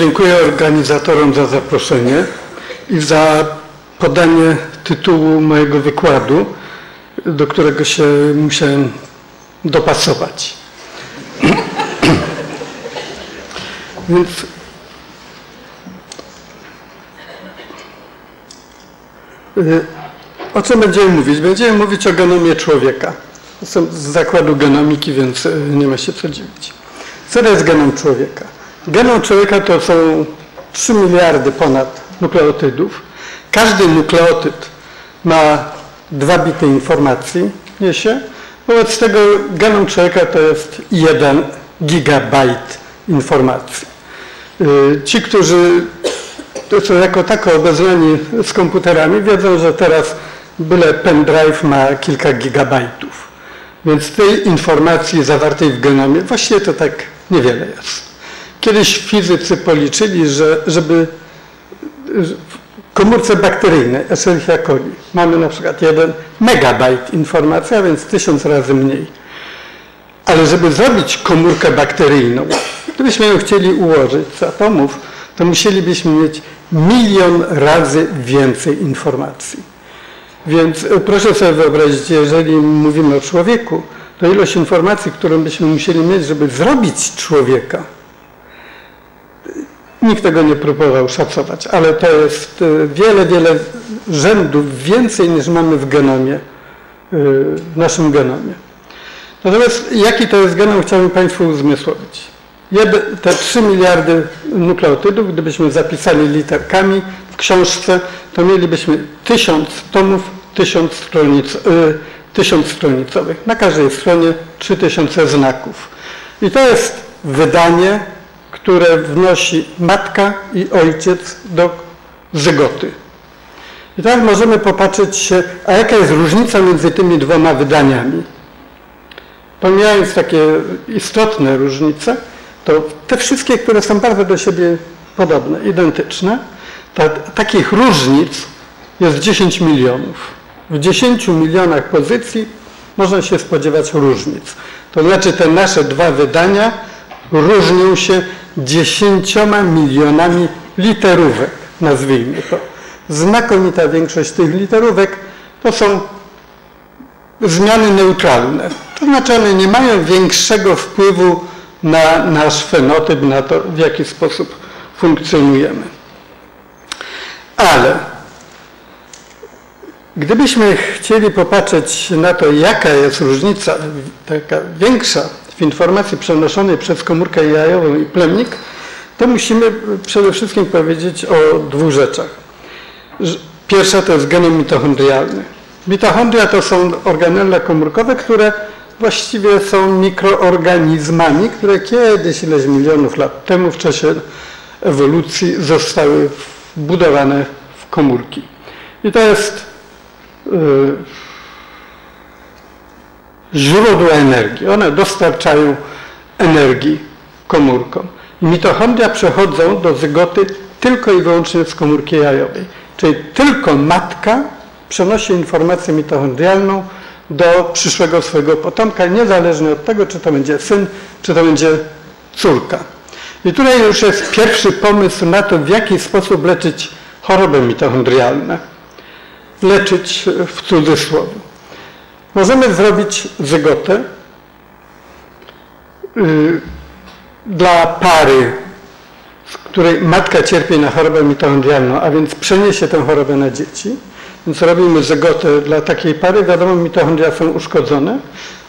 Dziękuję organizatorom za zaproszenie i za podanie tytułu mojego wykładu, do którego się musiałem dopasować. Więc y, o czym będziemy mówić? Będziemy mówić o genomie człowieka. Jestem z zakładu genomiki, więc y, nie ma się co dziwić. Co to jest genom człowieka? Genom człowieka to są 3 miliardy ponad nukleotydów. Każdy nukleotyd ma dwa bity informacji, niesie. Wobec tego genom człowieka to jest 1 gigabajt informacji. Y, ci, którzy są jako tako obeznani z komputerami, wiedzą, że teraz byle pendrive ma kilka gigabajtów. Więc tej informacji zawartej w genomie właściwie to tak niewiele jest. Kiedyś fizycy policzyli, że żeby w komórce bakteryjnej Escherichia coli mamy na przykład jeden megabajt informacji, a więc tysiąc razy mniej. Ale żeby zrobić komórkę bakteryjną, gdybyśmy ją chcieli ułożyć z atomów, to musielibyśmy mieć milion razy więcej informacji. Więc proszę sobie wyobrazić, jeżeli mówimy o człowieku, to ilość informacji, którą byśmy musieli mieć, żeby zrobić człowieka, Nikt tego nie próbował szacować, ale to jest y, wiele, wiele rzędów więcej niż mamy w genomie, y, w naszym genomie. Natomiast jaki to jest genom, chciałbym Państwu uzmysłowić. Te 3 miliardy nukleotydów, gdybyśmy zapisali literkami w książce, to mielibyśmy tysiąc tomów, tysiąc, stronic, y, tysiąc stronicowych. Na każdej stronie 3000 znaków. I to jest wydanie które wnosi matka i ojciec do zygoty. I teraz możemy popatrzeć się, a jaka jest różnica między tymi dwoma wydaniami. Pomijając takie istotne różnice, to te wszystkie, które są bardzo do siebie podobne, identyczne, takich różnic jest 10 milionów. W 10 milionach pozycji można się spodziewać różnic. To znaczy te nasze dwa wydania różnią się dziesięcioma milionami literówek, nazwijmy to. Znakomita większość tych literówek to są zmiany neutralne. To znaczy one nie mają większego wpływu na nasz fenotyp, na to, w jaki sposób funkcjonujemy. Ale gdybyśmy chcieli popatrzeć na to, jaka jest różnica, taka większa informacji przenoszonej przez komórkę jajową i plemnik, to musimy przede wszystkim powiedzieć o dwóch rzeczach. Pierwsza to jest genom mitochondrialny. Mitochondria to są organelle komórkowe, które właściwie są mikroorganizmami, które kiedyś, ileś milionów lat temu w czasie ewolucji zostały wbudowane w komórki. I to jest źródło energii. One dostarczają energii komórkom. Mitochondria przechodzą do zygoty tylko i wyłącznie z komórki jajowej. Czyli tylko matka przenosi informację mitochondrialną do przyszłego swojego potomka, niezależnie od tego, czy to będzie syn, czy to będzie córka. I tutaj już jest pierwszy pomysł na to, w jaki sposób leczyć choroby mitochondrialne. Leczyć w cudzysłowie. Możemy zrobić zygotę y, dla pary, w której matka cierpi na chorobę mitochondrialną, a więc przeniesie tę chorobę na dzieci. Więc robimy zygotę dla takiej pary. Wiadomo, mitochondria są uszkodzone.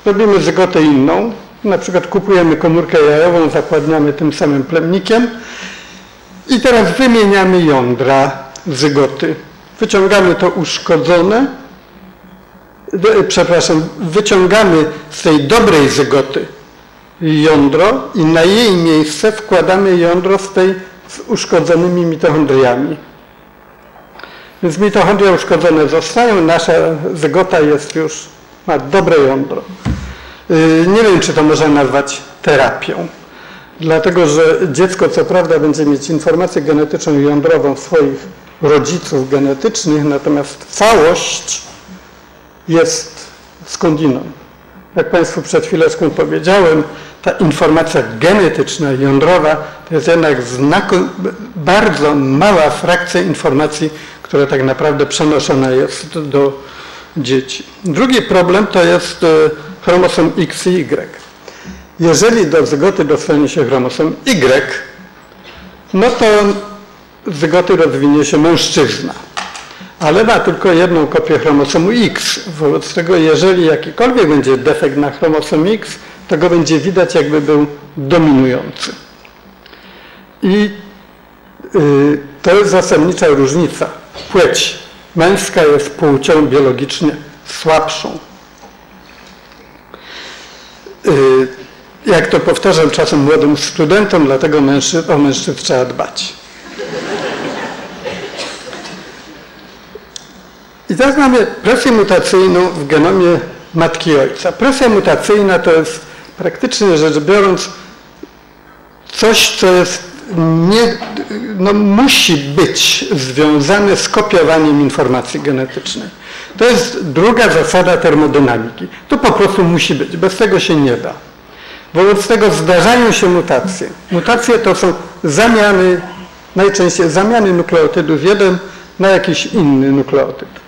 Robimy zygotę inną. Na przykład kupujemy komórkę jajową, zapładniamy tym samym plemnikiem i teraz wymieniamy jądra zygoty. Wyciągamy to uszkodzone przepraszam, wyciągamy z tej dobrej zygoty jądro i na jej miejsce wkładamy jądro z tej z uszkodzonymi mitochondriami. Więc mitochondria uszkodzone zostają, nasza zygota jest już, ma dobre jądro. Y, nie wiem, czy to można nazwać terapią. Dlatego, że dziecko co prawda będzie mieć informację genetyczną jądrową swoich rodziców genetycznych, natomiast całość jest skądinąd. Jak Państwu przed chwileczką powiedziałem, ta informacja genetyczna, jądrowa, to jest jednak bardzo mała frakcja informacji, która tak naprawdę przenoszona jest do dzieci. Drugi problem to jest e, chromosom X i Y. Jeżeli do zygoty dostanie się chromosom Y, no to zygoty rozwinie się mężczyzna, ale ma tylko jedną kopię chromosomu X. Wobec tego, jeżeli jakikolwiek będzie defekt na chromosom X, to go będzie widać, jakby był dominujący. I yy, to jest zasadnicza różnica. Płeć męska jest płcią biologicznie słabszą. Yy, jak to powtarzam czasem młodym studentom, dlatego mężczyzn, o mężczyzn trzeba dbać. I teraz mamy presję mutacyjną w genomie matki i ojca. Presja mutacyjna to jest praktycznie rzecz biorąc coś, co jest nie, no, musi być związane z kopiowaniem informacji genetycznej. To jest druga zasada termodynamiki. To po prostu musi być, bez tego się nie da. Wobec tego zdarzają się mutacje. Mutacje to są zamiany, najczęściej zamiany nukleotydów jeden na jakiś inny nukleotyd.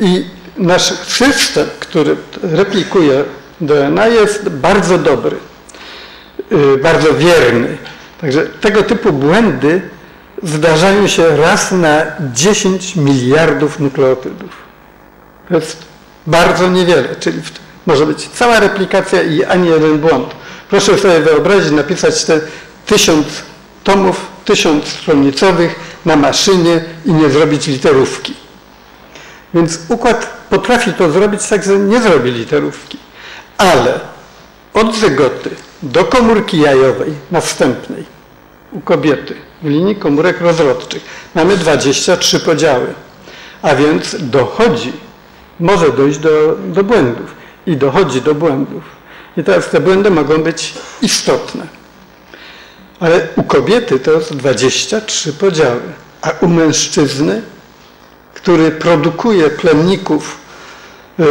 I nasz system, który replikuje DNA jest bardzo dobry, y, bardzo wierny. Także tego typu błędy zdarzają się raz na 10 miliardów nukleotydów. To jest bardzo niewiele, czyli może być cała replikacja i ani jeden błąd. Proszę sobie wyobrazić, napisać te tysiąc tomów, tysiąc stronicowych na maszynie i nie zrobić literówki. Więc układ potrafi to zrobić tak, że nie zrobi literówki. Ale od zygoty do komórki jajowej następnej u kobiety w linii komórek rozrodczych mamy 23 podziały. A więc dochodzi, może dojść do, do błędów i dochodzi do błędów. I teraz te błędy mogą być istotne. Ale u kobiety to jest 23 podziały, a u mężczyzny, który produkuje plemników y,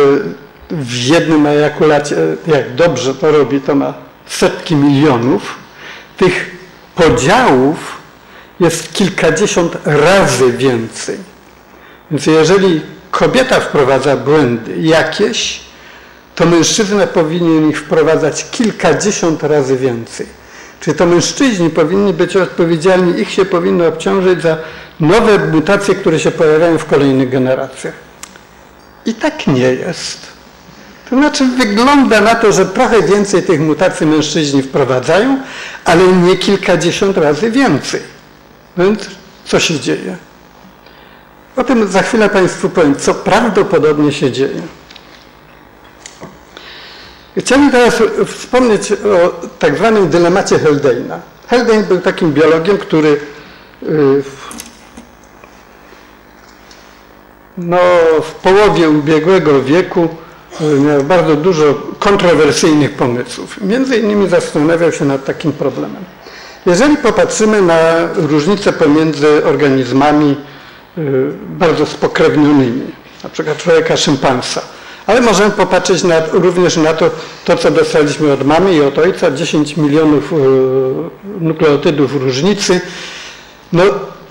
w jednym ejakulacie, jak dobrze to robi, to ma setki milionów. Tych podziałów jest kilkadziesiąt razy więcej. Więc jeżeli kobieta wprowadza błędy jakieś, to mężczyzna powinien ich wprowadzać kilkadziesiąt razy więcej. Czyli to mężczyźni powinni być odpowiedzialni, ich się powinno obciążyć za nowe mutacje, które się pojawiają w kolejnych generacjach. I tak nie jest. To znaczy wygląda na to, że trochę więcej tych mutacji mężczyźni wprowadzają, ale nie kilkadziesiąt razy więcej. Więc co się dzieje? O tym za chwilę Państwu powiem, co prawdopodobnie się dzieje. Chciałbym teraz wspomnieć o tak zwanym dylemacie Heldeina. Heldein był takim biologiem, który y, no, w połowie ubiegłego wieku y, miał bardzo dużo kontrowersyjnych pomysłów. Między innymi zastanawiał się nad takim problemem. Jeżeli popatrzymy na różnice pomiędzy organizmami y, bardzo spokrewnionymi, na przykład człowieka szympansa, ale możemy popatrzeć na, również na to, to, co dostaliśmy od mamy i od ojca, 10 milionów y, nukleotydów różnicy, no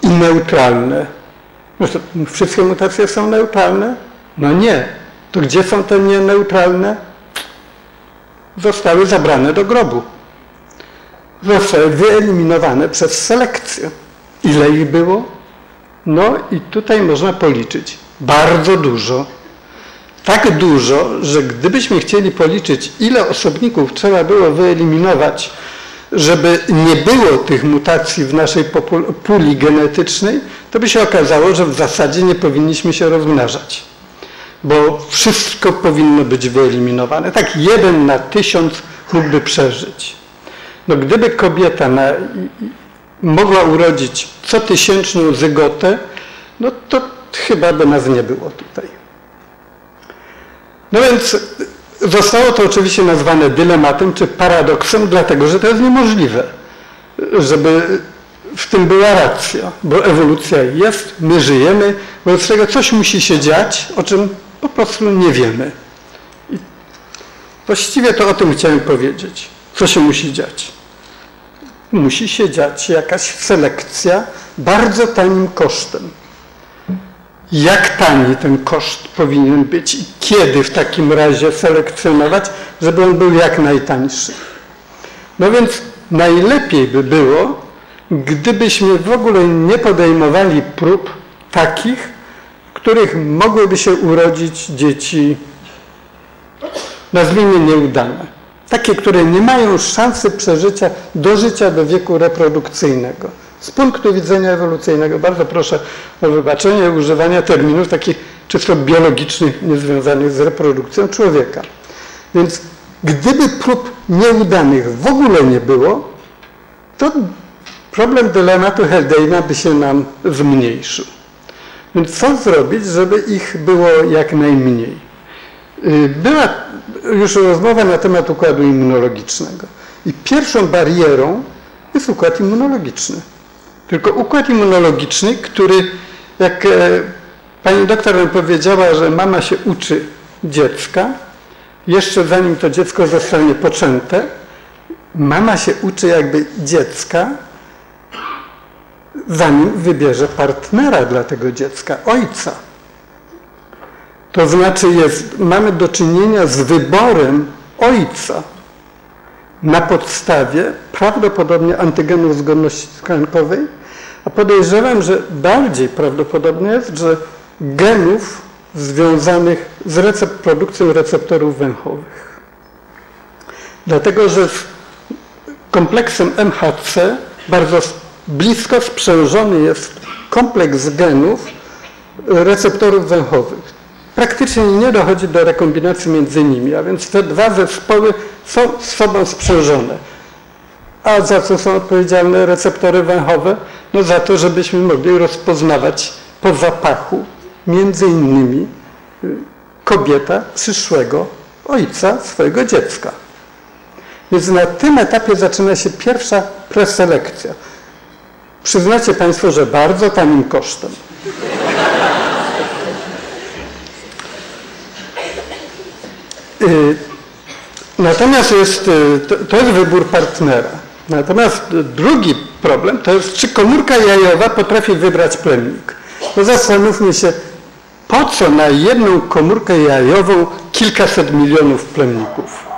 i neutralne. No wszystkie mutacje są neutralne? No nie. To gdzie są te nieneutralne? Zostały zabrane do grobu. Zostały wyeliminowane przez selekcję. Ile ich było? No i tutaj można policzyć. Bardzo dużo. Tak dużo, że gdybyśmy chcieli policzyć, ile osobników trzeba było wyeliminować, żeby nie było tych mutacji w naszej puli genetycznej, to by się okazało, że w zasadzie nie powinniśmy się rozmnażać. Bo wszystko powinno być wyeliminowane. Tak jeden na tysiąc mógłby przeżyć. No gdyby kobieta na, mogła urodzić co tysięczną zygotę, no to chyba by nas nie było tutaj. No więc zostało to oczywiście nazwane dylematem czy paradoksem, dlatego że to jest niemożliwe, żeby w tym była racja, bo ewolucja jest, my żyjemy, wobec tego coś musi się dziać, o czym po prostu nie wiemy. I właściwie to o tym chciałem powiedzieć. co się musi dziać? Musi się dziać jakaś selekcja bardzo tanim kosztem. Jak tani ten koszt powinien być i kiedy w takim razie selekcjonować, żeby on był jak najtańszy? No więc najlepiej by było, gdybyśmy w ogóle nie podejmowali prób takich, w których mogłyby się urodzić dzieci, nazwijmy nieudane. Takie, które nie mają szansy przeżycia, dożycia do wieku reprodukcyjnego. Z punktu widzenia ewolucyjnego, bardzo proszę o wybaczenie używania terminów takich czysto biologicznych, niezwiązanych z reprodukcją człowieka. Więc gdyby prób nieudanych w ogóle nie było, to problem dylematu Heldeina by się nam zmniejszył. Więc co zrobić, żeby ich było jak najmniej? Y, była już rozmowa na temat układu immunologicznego. I pierwszą barierą jest układ immunologiczny. Tylko układ immunologiczny, który, jak e, pani doktor powiedziała, że mama się uczy dziecka, jeszcze zanim to dziecko zostanie poczęte, mama się uczy jakby dziecka, zanim wybierze partnera dla tego dziecka, ojca. To znaczy jest, mamy do czynienia z wyborem ojca na podstawie prawdopodobnie antygenów zgodności tkankowej, a podejrzewam, że bardziej prawdopodobne jest, że genów związanych z recep produkcją receptorów węchowych. Dlatego, że z kompleksem MHC bardzo blisko sprzężony jest kompleks genów receptorów węchowych praktycznie nie dochodzi do rekombinacji między nimi, a więc te dwa zespoły są z sobą sprzężone. A za co są odpowiedzialne receptory węchowe? No za to, żebyśmy mogli rozpoznawać po zapachu między innymi y, kobieta przyszłego ojca swojego dziecka. Więc na tym etapie zaczyna się pierwsza preselekcja. Przyznacie Państwo, że bardzo tanim kosztem. Y, natomiast jest, y, to jest wybór partnera. Natomiast drugi problem to jest, czy komórka jajowa potrafi wybrać plemnik. No zastanówmy się, po co na jedną komórkę jajową kilkaset milionów plemników?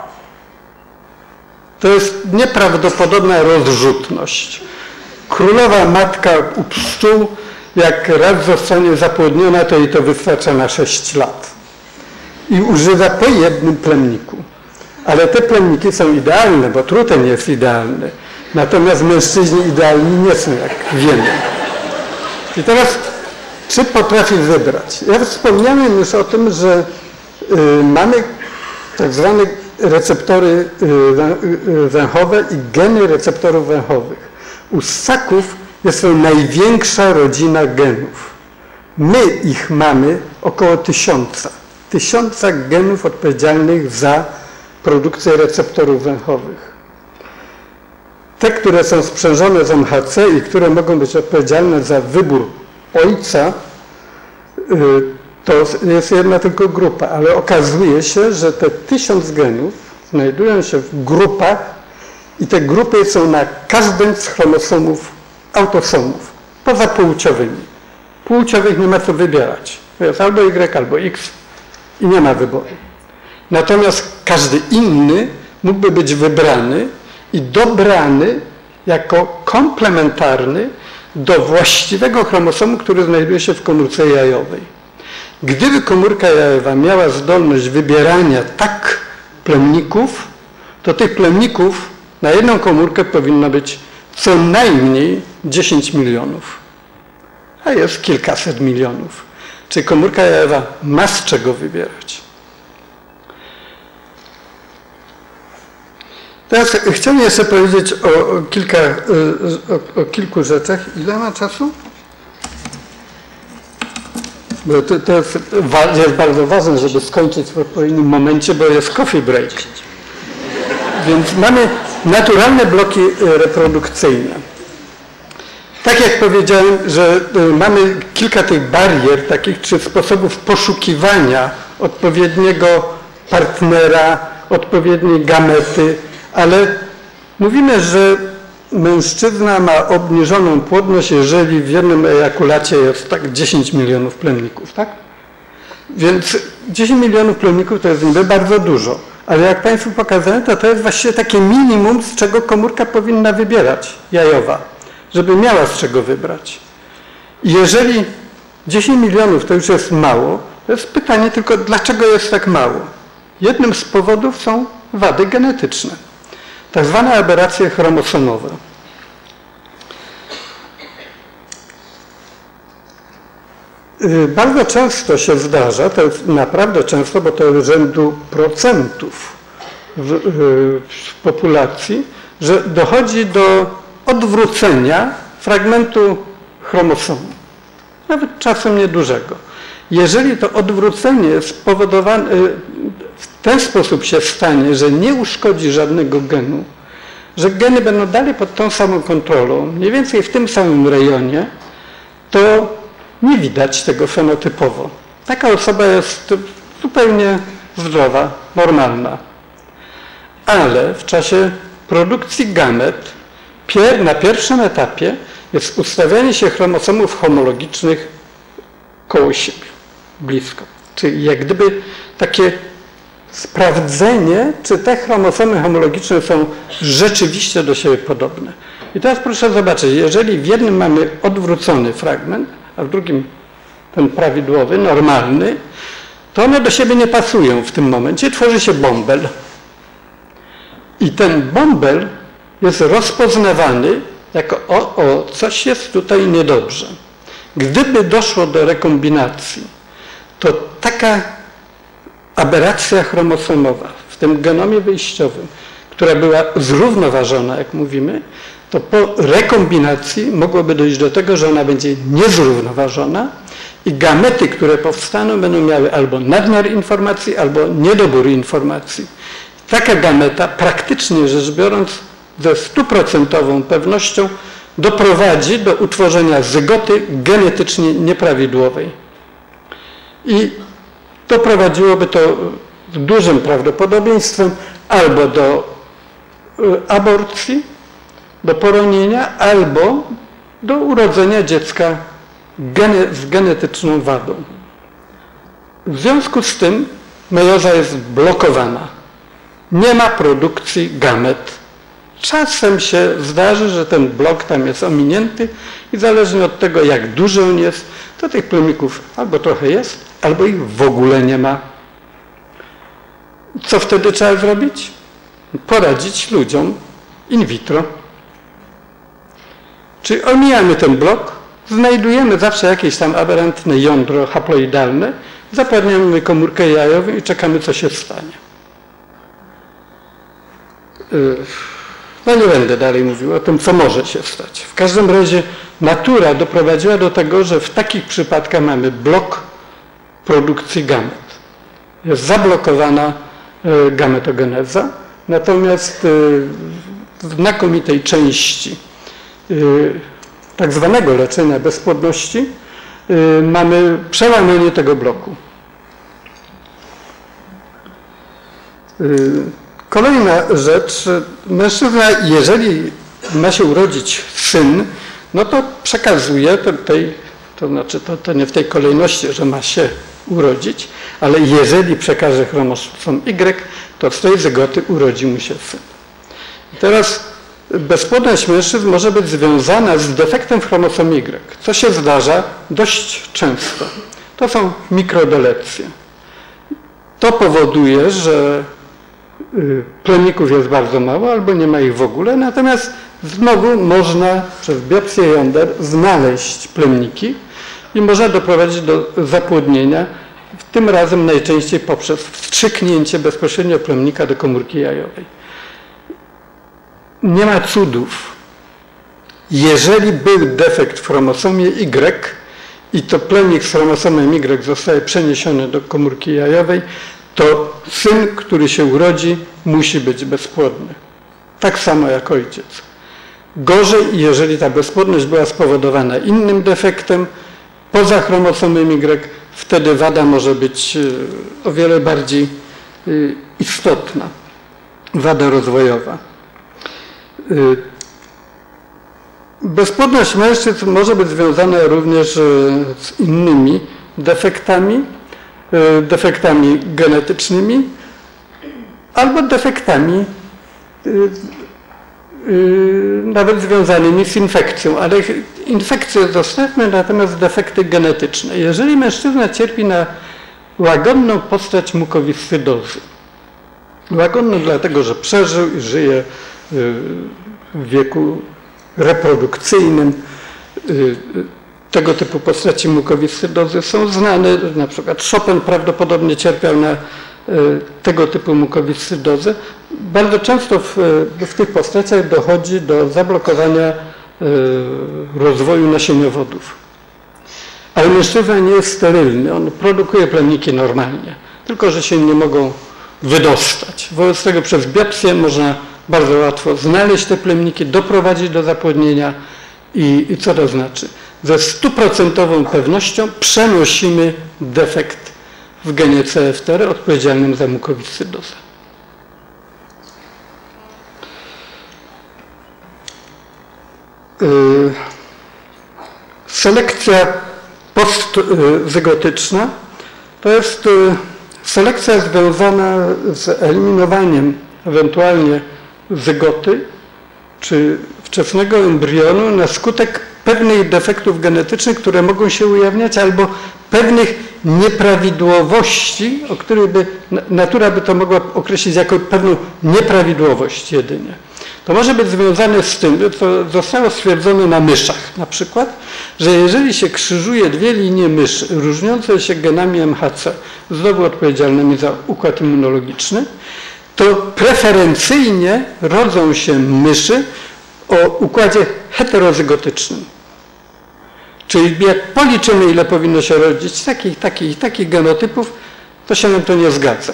To jest nieprawdopodobna rozrzutność. Królowa matka u pszczół, jak raz zostanie zapłodniona, to jej to wystarcza na 6 lat i używa po jednym plemniku. Ale te plemniki są idealne, bo truten jest idealny. Natomiast mężczyźni idealni nie są, jak wiemy. I teraz, czy potrafi wybrać? Ja wspomniałem już o tym, że y, mamy tak zwane receptory y, y, węchowe i geny receptorów węchowych. U ssaków jest to największa rodzina genów. My ich mamy około tysiąca tysiąca genów odpowiedzialnych za produkcję receptorów węchowych. Te, które są sprzężone z MHC i które mogą być odpowiedzialne za wybór ojca, y, to jest jedna tylko grupa, ale okazuje się, że te tysiąc genów znajdują się w grupach i te grupy są na każdym z chromosomów autosomów, poza płciowymi. Płciowych nie ma co wybierać. To jest albo Y, albo X, i nie ma wyboru. Natomiast każdy inny mógłby być wybrany i dobrany jako komplementarny do właściwego chromosomu, który znajduje się w komórce jajowej. Gdyby komórka jajowa miała zdolność wybierania tak plemników, to tych plemników na jedną komórkę powinno być co najmniej 10 milionów, a jest kilkaset milionów. Czy komórka jajowa ma z czego wybierać? Teraz chciałbym jeszcze powiedzieć o, kilka, y, o, o kilku rzeczach. Ile ma czasu? Bo to, to jest, jest, bardzo ważne, żeby skończyć w odpowiednim momencie, bo jest coffee break. Więc mamy naturalne bloki y, reprodukcyjne. Tak jak powiedziałem, że mamy kilka tych barier, takich czy sposobów poszukiwania odpowiedniego partnera, odpowiedniej gamety, ale Mówimy, że mężczyzna ma obniżoną płodność, jeżeli w jednym ejakulacie jest tak 10 milionów plemników, tak? Więc 10 milionów plemników to jest niby bardzo dużo, ale jak Państwu pokazałem, to to jest właściwie takie minimum, z czego komórka powinna wybierać, jajowa, żeby miała z czego wybrać. Jeżeli 10 milionów to już jest mało, to jest pytanie tylko, dlaczego jest tak mało? Jednym z powodów są wady genetyczne, tak zwane aberracje chromosomowe. Y, bardzo często się zdarza, to jest naprawdę często, bo to jest rzędu procentów w, y, w populacji, że dochodzi do odwrócenia fragmentu chromosomu, nawet czasem niedużego. Jeżeli to odwrócenie spowodowane, y, w ten sposób się stanie, że nie uszkodzi żadnego genu, że geny będą dalej pod tą samą kontrolą, mniej więcej w tym samym rejonie, to nie widać tego fenotypowo. Taka osoba jest zupełnie zdrowa, normalna. Ale w czasie produkcji gamet na pierwszym etapie jest ustawianie się chromosomów homologicznych koło siebie, blisko. Czyli jak gdyby takie sprawdzenie, czy te chromosomy homologiczne są rzeczywiście do siebie podobne. I teraz proszę zobaczyć, jeżeli w jednym mamy odwrócony fragment, a w drugim ten prawidłowy, normalny, to one do siebie nie pasują w tym momencie, tworzy się bąbel. I ten bąbel jest rozpoznawany jako o, o, coś jest tutaj niedobrze. Gdyby doszło do rekombinacji, to taka aberracja chromosomowa w tym genomie wyjściowym, która była zrównoważona, jak mówimy, to po rekombinacji mogłoby dojść do tego, że ona będzie niezrównoważona i gamety, które powstaną, będą miały albo nadmiar informacji, albo niedobór informacji. Taka gameta, praktycznie rzecz biorąc, ze stuprocentową pewnością doprowadzi do utworzenia zygoty genetycznie nieprawidłowej. I doprowadziłoby to dużym prawdopodobieństwem albo do y, aborcji, do poronienia albo do urodzenia dziecka gene, z genetyczną wadą. W związku z tym mejoza jest blokowana. Nie ma produkcji gamet. Czasem się zdarzy, że ten blok tam jest ominięty i zależnie od tego, jak duży on jest, to tych plemników albo trochę jest, albo ich w ogóle nie ma. Co wtedy trzeba zrobić? Poradzić ludziom in vitro. Czyli omijamy ten blok, znajdujemy zawsze jakieś tam aberrantne jądro haploidalne, zapewniamy komórkę jajową i czekamy, co się stanie. Y, no nie będę dalej mówił o tym, co może się stać. W każdym razie natura doprowadziła do tego, że w takich przypadkach mamy blok produkcji gamet. Jest zablokowana y, gametogeneza, natomiast y, w znakomitej części Y, tak zwanego leczenia bezpłodności mamy przełamanie tego bloku. Kolejna rzecz, mężczyzna, jeżeli ma się urodzić syn, no to przekazuje tej, to znaczy to, to nie w tej kolejności, że ma się urodzić, ale jeżeli przekaże chromosom Y, to z tej zygoty urodzi mu się syn. I teraz bezpłodność mężczyzn może być związana z defektem w chromosomie Y, co się zdarza dość często. To są mikrodelecje. To powoduje, że y, plemików jest bardzo mało albo nie ma ich w ogóle, natomiast znowu można przez biopsję jąder znaleźć plemniki i można doprowadzić do zapłodnienia, tym razem najczęściej poprzez wstrzyknięcie bezpośrednio plemnika do komórki jajowej nie ma cudów. Jeżeli był defekt w chromosomie Y i to plemnik z chromosomem Y zostaje przeniesiony do komórki jajowej, to syn, który się urodzi, musi być bezpłodny. Tak samo jak ojciec. Gorzej, jeżeli ta bezpłodność była spowodowana innym defektem, poza chromosomem Y, wtedy wada może być e, o wiele bardziej e, istotna, wada rozwojowa. Bezpłodność mężczyzn może być związana również z innymi defektami, defektami genetycznymi albo defektami nawet związanymi z infekcją, ale infekcje zostawmy, natomiast defekty genetyczne. Jeżeli mężczyzna cierpi na łagodną postać mukowiscydozy, łagodną dlatego, że przeżył i żyje w wieku reprodukcyjnym, tego typu postaci mukowiscydozy są znane, na przykład Chopin prawdopodobnie cierpiał na tego typu mukowiscydozę. Bardzo często w, w tych postaciach dochodzi do zablokowania rozwoju nasieniowodów. Ale mężczyzna nie jest sterylny, on produkuje plemniki normalnie, tylko że się nie mogą wydostać. Wobec tego przez biopsję można bardzo łatwo znaleźć te plemniki, doprowadzić do zapłodnienia i, i co to znaczy? Ze stuprocentową pewnością przenosimy defekt w genie CFTR odpowiedzialnym za mukowiscydozę. Yy, selekcja postzygotyczna to jest yy, selekcja związana z eliminowaniem ewentualnie zygoty czy wczesnego embrionu na skutek pewnych defektów genetycznych, które mogą się ujawniać, albo pewnych nieprawidłowości, o których by natura by to mogła określić jako pewną nieprawidłowość jedynie. To może być związane z tym, co zostało stwierdzone na myszach na przykład, że jeżeli się krzyżuje dwie linie myszy różniące się genami MHC, znowu odpowiedzialnymi za układ immunologiczny, to preferencyjnie rodzą się myszy o układzie heterozygotycznym. Czyli jak policzymy, ile powinno się rodzić takich, takich, takich genotypów, to się nam to nie zgadza.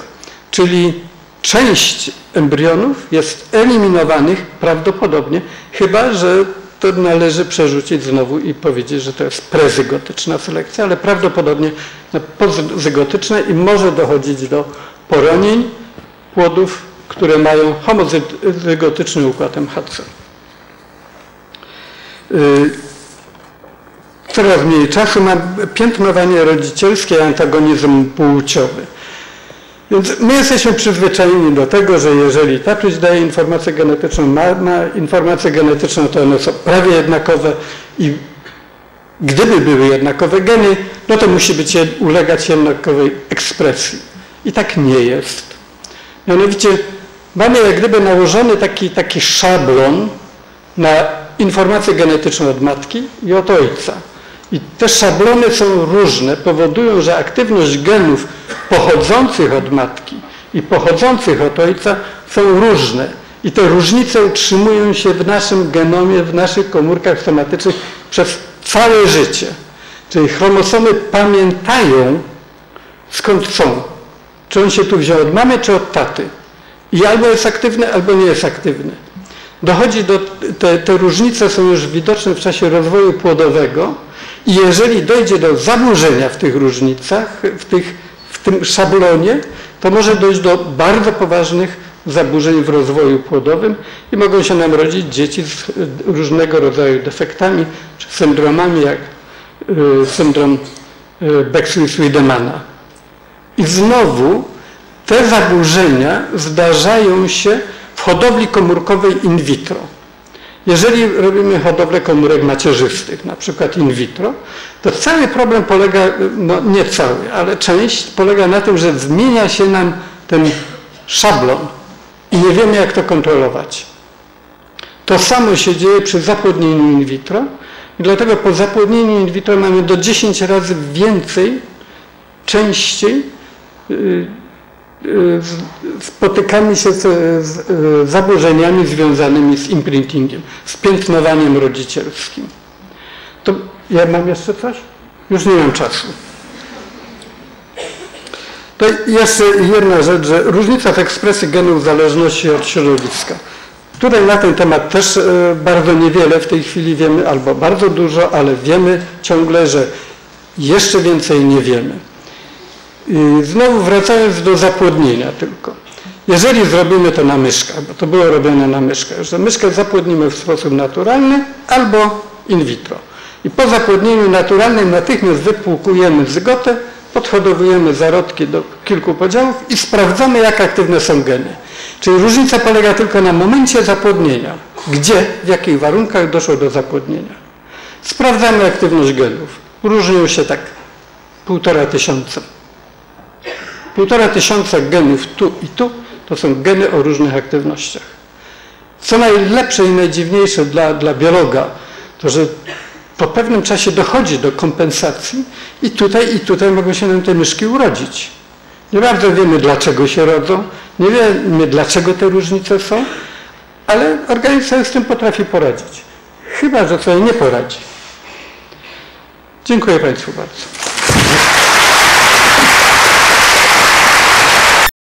Czyli część embrionów jest eliminowanych prawdopodobnie, chyba że to należy przerzucić znowu i powiedzieć, że to jest prezygotyczna selekcja, ale prawdopodobnie pozzygotyczna i może dochodzić do poronień płodów, które mają homozygotyczny układ MHC. Coraz mniej czasu ma piętnowanie rodzicielskie, antagonizm płciowy. Więc my jesteśmy przyzwyczajeni do tego, że jeżeli tatuś daje informację genetyczną, ma, ma informację genetyczną, to one są prawie jednakowe i gdyby były jednakowe geny, no to musi być ulegać jednakowej ekspresji. I tak nie jest. Mianowicie mamy jak gdyby nałożony taki, taki szablon na informację genetyczną od matki i od ojca. I te szablony są różne, powodują, że aktywność genów pochodzących od matki i pochodzących od ojca są różne. I te różnice utrzymują się w naszym genomie, w naszych komórkach somatycznych przez całe życie. Czyli chromosomy pamiętają, skąd są. Czy on się tu wziął od mamy, czy od taty. I albo jest aktywny, albo nie jest aktywny. Dochodzi do, te, te różnice są już widoczne w czasie rozwoju płodowego i jeżeli dojdzie do zaburzenia w tych różnicach, w, tych, w tym szablonie, to może dojść do bardzo poważnych zaburzeń w rozwoju płodowym i mogą się nam rodzić dzieci z różnego rodzaju defektami czy syndromami, jak y, syndrom y, Bexley-Swidemana. I znowu te zaburzenia zdarzają się w hodowli komórkowej in vitro. Jeżeli robimy hodowlę komórek macierzystych, na przykład in vitro, to cały problem polega, no nie cały, ale część polega na tym, że zmienia się nam ten szablon i nie wiemy jak to kontrolować. To samo się dzieje przy zapłodnieniu in vitro i dlatego po zapłodnieniu in vitro mamy do 10 razy więcej, częściej yy, spotykamy się z, z y, zaburzeniami związanymi z imprintingiem, z piętnowaniem rodzicielskim. To ja mam jeszcze coś? Już nie mam czasu. To jeszcze jedna rzecz, że różnica w ekspresji genów zależności od środowiska. Tutaj na ten temat też y, bardzo niewiele w tej chwili wiemy, albo bardzo dużo, ale wiemy ciągle, że jeszcze więcej nie wiemy. I znowu wracając do zapłodnienia tylko. Jeżeli zrobimy to na myszkach, bo to było robione na myszkach, że myszkę zapłodnimy w sposób naturalny albo in vitro. I po zapłodnieniu naturalnym natychmiast wypłukujemy zygotę, podhodowujemy zarodki do kilku podziałów i sprawdzamy, jak aktywne są geny. Czyli różnica polega tylko na momencie zapłodnienia. Gdzie, w jakich warunkach doszło do zapłodnienia. Sprawdzamy aktywność genów. Różnią się tak półtora tysiąca. Półtora tysiąca genów tu i tu to są geny o różnych aktywnościach. Co najlepsze i najdziwniejsze dla, dla biologa, to że po pewnym czasie dochodzi do kompensacji i tutaj, i tutaj mogą się nam te myszki urodzić. Nie bardzo wiemy, dlaczego się rodzą, nie wiemy, dlaczego te różnice są, ale organizm sobie z tym potrafi poradzić. Chyba, że sobie nie poradzi. Dziękuję Państwu bardzo.